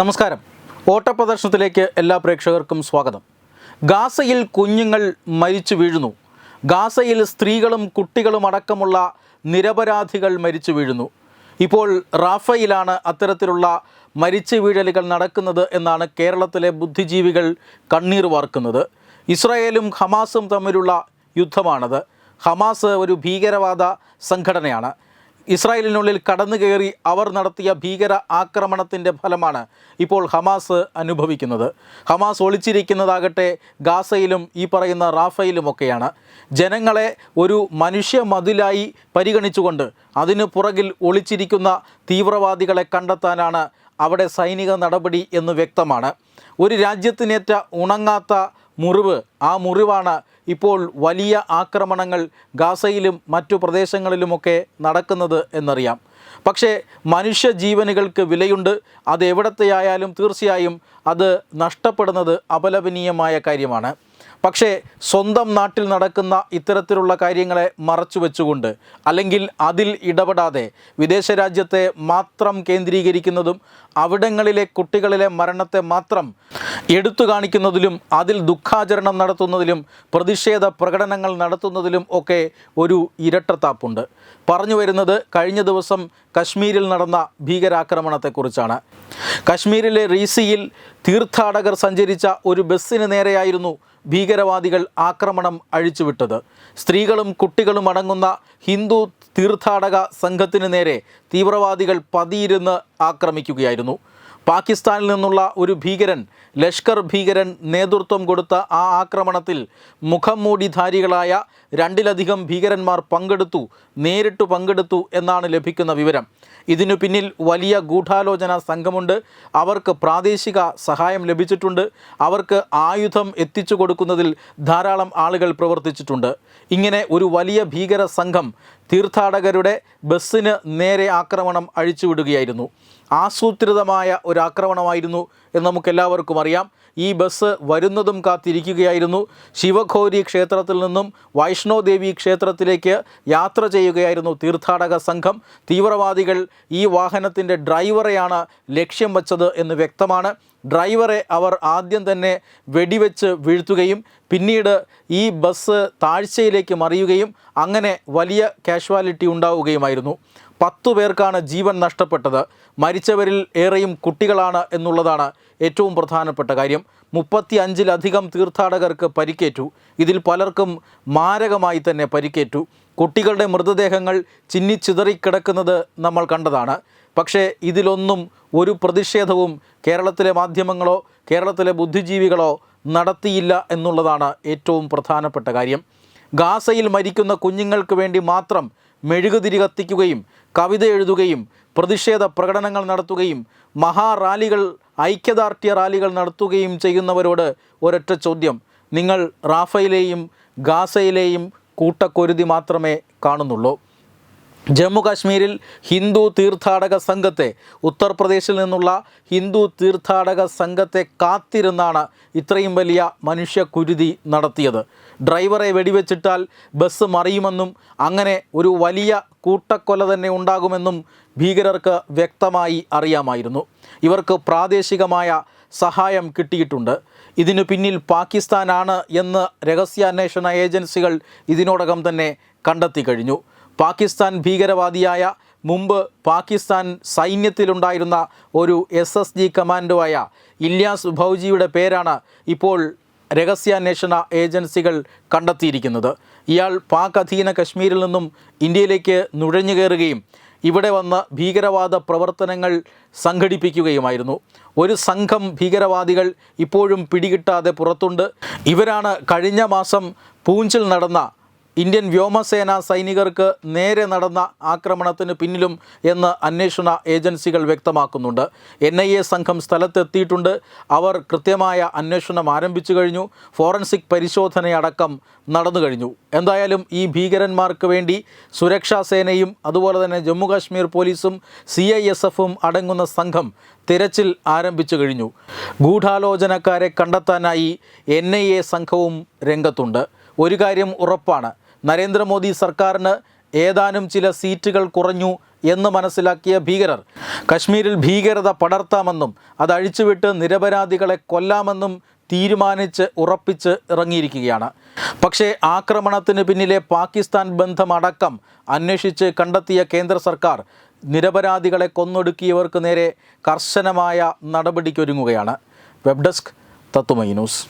നമസ്കാരം. ഓട്ടപ്രദർശനത്തിലേക്ക് എല്ലാ പ്രേക്ഷകർക്കും സ്വാഗതം. ഗാസയിൽ കുഞ്ഞുങ്ങൾ മരിച്ചു വീഴുന്നു. ഗാസയിൽ സ്ത്രീകളും കുട്ടികളും അടക്കമുള്ള നിരപരാധികൾ മരിച്ചു വീഴുന്നു. ഇപ്പോൾ റാഫയിലാണ് അത്തരത്തിലുള്ള മരിച്ചു വീഴലുകൾ നടക്കുന്നത് എന്നാണ് കേരളത്തിലെ ബുദ്ധിജീവികൾ കണ്ണീർ വാർക്കുന്നത്. ഇസ്രായേലും ഹമാസും തമ്മിലുള്ള യുദ്ധമാണത്. ഹമാസ് ഒരു ഭീകരവാദ സംഘടനയാണ്. ഇസ്രായേലിനുള്ളിൽ കടന്നു കയറി അവർ നടത്തിയ ഭീകര ആക്രമണത്തിന്റെ ഫലമാണ് ഇപ്പോൾ ഹമാസ് അനുഭവിക്കുന്നത്. ഹമാസ് ഒളിച്ചിരിക്കുന്നതാകട്ടെ ഗാസയിലും ഈ പറയുന്ന റാഫയിലുമൊക്കെയാണ്. ജനങ്ങളെ ഒരു മനുഷ്യ മതിലായി പരിഗണിച്ചുകൊണ്ട് അതിന് പുറകിൽ ഒളിച്ചിരിക്കുന്ന തീവ്രവാദികളെ കണ്ടെത്താനാണ് അവിടെ സൈനിക നടപടി എന്ന് വ്യക്തമാണ്. ഒരു രാജ്യത്തിനേറ്റ ഉണങ്ങാത്ത മുറിവ് ആ മുറിവാണ് ഇപ്പോൾ വലിയ ആക്രമണങ്ങൾ ഗാസയിലും മറ്റു പ്രദേശങ്ങളിലുമൊക്കെ നടക്കുന്നത് എന്നറിയാം. പക്ഷേ മനുഷ്യ ജീവനുകൾക്ക് വിലയുണ്ട്. അത് എവിടത്തെയായാലും തീർച്ചയായും അത് നഷ്ടപ്പെടുന്നത് അപലപനീയമായ കാര്യമാണ്. പക്ഷേ സ്വന്തം നാട്ടിൽ നടക്കുന്ന ഇത്തരത്തിലുള്ള കാര്യങ്ങളെ മറച്ചു വെച്ചുകൊണ്ട് അല്ലെങ്കിൽ അതിൽ ഇടപെടാതെ വിദേശ രാജ്യത്തെ മാത്രം കേന്ദ്രീകരിക്കുന്നതും അവിടങ്ങളിലെ കുട്ടികളിലെ മരണത്തെ മാത്രം എടുത്തു കാണിക്കുന്നതിലും അതിൽ ദുഃഖാചരണം നടത്തുന്നതിലും പ്രതിഷേധ പ്രകടനങ്ങൾ നടത്തുന്നതിലും ഒക്കെ ഒരു ഇരട്ടത്താപ്പുണ്ട്. പറഞ്ഞു വരുന്നത് കഴിഞ്ഞ ദിവസം കശ്മീരിൽ നടന്ന ഭീകരാക്രമണത്തെക്കുറിച്ചാണ്. കശ്മീരിലെ റീസിയിൽ തീർത്ഥാടകർ സഞ്ചരിച്ച ഒരു ബസ്സിന് നേരെയായിരുന്നു ഭീകരവാദികൾ ആക്രമണം അഴിച്ചുവിട്ടത്. സ്ത്രീകളും കുട്ടികളും അടങ്ങുന്ന ഹിന്ദു തീർത്ഥാടക സംഘത്തിന് നേരെ തീവ്രവാദികൾ പതിയിരുന്ന് ആക്രമിക്കുകയായിരുന്നു. പാകിസ്ഥാനിൽ നിന്നുള്ള ഒരു ഭീകരൻ ലഷ്കർ ഭീകരൻ നേതൃത്വം കൊടുത്ത ആ ആക്രമണത്തിൽ മുഖം മൂടിധാരികളായ രണ്ടിലധികം ഭീകരന്മാർ പങ്കെടുത്തു നേരിട്ട് പങ്കെടുത്തു എന്നാണ് ലഭിക്കുന്ന വിവരം. ഇതിനു പിന്നിൽ വലിയ ഗൂഢാലോചന സംഘമുണ്ട്. അവർക്ക് പ്രാദേശിക സഹായം ലഭിച്ചിട്ടുണ്ട്. അവർക്ക് ആയുധം എത്തിച്ചു കൊടുക്കുന്നതിൽ ധാരാളം ആളുകൾ പ്രവർത്തിച്ചിട്ടുണ്ട്. ഇങ്ങനെ ഒരു വലിയ ഭീകര സംഘം തീർത്ഥാടകരുടെ ബസ്സിന് നേരെ ആക്രമണം അഴിച്ചുവിടുകയായിരുന്നു. ആസൂത്രിതമായ ഒരു ആക്രമണമായിരുന്നു എന്ന് നമുക്കെല്ലാവർക്കും അറിയാം. ഈ ബസ് വരുന്നതും കാത്തിരിക്കുകയായിരുന്നു. ശിവഘോരി ക്ഷേത്രത്തിൽ നിന്നും വൈഷ്ണോദേവി ക്ഷേത്രത്തിലേക്ക് യാത്ര ചെയ്യുകയായിരുന്നു തീർത്ഥാടക സംഘം. തീവ്രവാദികൾ ഈ വാഹനത്തിന്റെ ഡ്രൈവറെയാണ് ലക്ഷ്യം വച്ചത് എന്ന് വ്യക്തമാണ്. ഡ്രൈവറെ അവർ ആദ്യം തന്നെ വെടിവെച്ച് വീഴ്ത്തുകയും പിന്നീട് ഈ ബസ് താഴ്ചയിലേക്ക് മറിയുകയും അങ്ങനെ വലിയ കാഷ്വാലിറ്റി ഉണ്ടാവുകയുമായിരുന്നു. പത്തു പേർക്കാണ് ജീവൻ നഷ്ടപ്പെട്ടത്. മരിച്ചവരിൽ ഏറെയും കുട്ടികളാണ് എന്നുള്ളതാണ് ഏറ്റവും പ്രധാനപ്പെട്ട കാര്യം. മുപ്പത്തി അഞ്ചിലധികം തീർത്ഥാടകർക്ക് പരിക്കേറ്റു. ഇതിൽ പലർക്കും മാരകമായി തന്നെ പരിക്കേറ്റു. കുട്ടികളുടെ മൃതദേഹങ്ങൾ ചിന്നിച്ചിതറിക്കിടക്കുന്നത് നമ്മൾ കണ്ടതാണ്. പക്ഷേ ഇതിലൊന്നും ഒരു പ്രതിഷേധവും കേരളത്തിലെ മാധ്യമങ്ങളോ കേരളത്തിലെ ബുദ്ധിജീവികളോ നടത്തിയില്ല എന്നുള്ളതാണ് ഏറ്റവും പ്രധാനപ്പെട്ട കാര്യം. ഗാസയിൽ മരിക്കുന്ന കുഞ്ഞുങ്ങൾക്ക് വേണ്ടി മാത്രം മെഴുകുതിരി കത്തിക്കുകയും കവിത എഴുതുകയും പ്രതിഷേധ പ്രകടനങ്ങൾ നടത്തുകയും മഹാറാലികൾ ഐക്യദാർഢ്യ റാലികൾ നടത്തുകയും ചെയ്യുന്നവരോട് ഒരൊറ്റ ചോദ്യം. നിങ്ങൾ റാഫയിലെയും ഗാസയിലെയും കൂട്ടക്കൊരുതി മാത്രമേ കാണുന്നുള്ളൂ. ജമ്മു കാശ്മീരിൽ ഹിന്ദു തീർത്ഥാടക സംഘത്തെ ഉത്തർപ്രദേശിൽ നിന്നുള്ള ഹിന്ദു തീർത്ഥാടക സംഘത്തെ കാത്തിരുന്നാണ് ഇത്രയും വലിയ മനുഷ്യ കുരുതി നടത്തിയത്. ഡ്രൈവറെ വെടിവെച്ചിട്ടാൽ ബസ് മറിയുമെന്നും അങ്ങനെ ഒരു വലിയ കൂട്ടക്കൊല തന്നെ ഉണ്ടാകുമെന്നും ഭീകരർക്ക് വ്യക്തമായി അറിയാമായിരുന്നു. ഇവർക്ക് പ്രാദേശികമായ സഹായം കിട്ടിയിട്ടുണ്ട്. ഇതിനു പിന്നിൽ പാകിസ്ഥാനാണ് എന്ന് രഹസ്യാന്വേഷണ ഏജൻസികൾ ഇതിനോടകം തന്നെ കണ്ടെത്തി കഴിഞ്ഞു. പാകിസ്ഥാൻ ഭീകരവാദിയായ മുമ്പ് പാകിസ്ഥാൻ സൈന്യത്തിലുണ്ടായിരുന്ന ഒരു എസ് എസ് ജി കമാൻഡോയായ ഇല്യാസ് ഭൗജിയുടെ പേരാണ് ഇപ്പോൾ രഹസ്യാന്വേഷണ ഏജൻസികൾ കണ്ടെത്തിയിരിക്കുന്നത്. ഇയാൾ പാക് അധീന കശ്മീരിൽ നിന്നും ഇന്ത്യയിലേക്ക് നുഴഞ്ഞു കയറുകയും ഇവിടെ വന്ന് ഭീകരവാദ പ്രവർത്തനങ്ങൾ സംഘടിപ്പിക്കുകയുമായിരുന്നു. ഒരു സംഘം ഭീകരവാദികൾ ഇപ്പോഴും പിടികിട്ടാതെ പുറത്തുണ്ട്. ഇവരാണ് കഴിഞ്ഞ മാസം പൂഞ്ചിൽ നടന്ന ഇന്ത്യൻ വ്യോമസേന സൈനികർക്ക് നേരെ നടന്ന ആക്രമണത്തിന് പിന്നിലും എന്ന് അന്വേഷണ ഏജൻസികൾ വ്യക്തമാക്കുന്നുണ്ട്. എൻ ഐ എ സംഘം സ്ഥലത്തെത്തിയിട്ടുണ്ട്. അവർ കൃത്യമായ അന്വേഷണം ആരംഭിച്ചു കഴിഞ്ഞു. ഫോറൻസിക് പരിശോധനയടക്കം നടന്നു കഴിഞ്ഞു. എന്തായാലും ഈ ഭീകരന്മാർക്ക് വേണ്ടി സുരക്ഷാ സേനയും അതുപോലെ തന്നെ ജമ്മു കാശ്മീർ പോലീസും സി ഐ എസ് എഫും അടങ്ങുന്ന സംഘം തിരച്ചിൽ ആരംഭിച്ചു കഴിഞ്ഞു. ഗൂഢാലോചനക്കാരെ കണ്ടെത്താനായി എൻ ഐ എ സംഘവും രംഗത്തുണ്ട്. ഒരു കാര്യം ഉറപ്പാണ്. നരേന്ദ്രമോദി സർക്കാരിന് ഏതാനും ചില സീറ്റുകൾ കുറഞ്ഞു എന്ന് മനസ്സിലാക്കിയ ഭീകരർ. കശ്മീരിൽ ഭീകരത പടർത്താമെന്നും അത് അഴിച്ചുവിട്ട് നിരപരാധികളെ കൊല്ലാമെന്നും തീരുമാനിച്ച് ഉറപ്പിച്ച് ഇറങ്ങിയിരിക്കുകയാണ്. പക്ഷേ ആക്രമണത്തിന് പിന്നിലെ പാകിസ്ഥാൻ ബന്ധമടക്കം അന്വേഷിച്ച് കണ്ടെത്തിയ കേന്ദ്ര സർക്കാർ നിരപരാധികളെ കൊന്നൊടുക്കിയവർക്ക് നേരെ കർശനമായ നടപടിക്കൊരുങ്ങുകയാണ്. Web desk Thathumai news.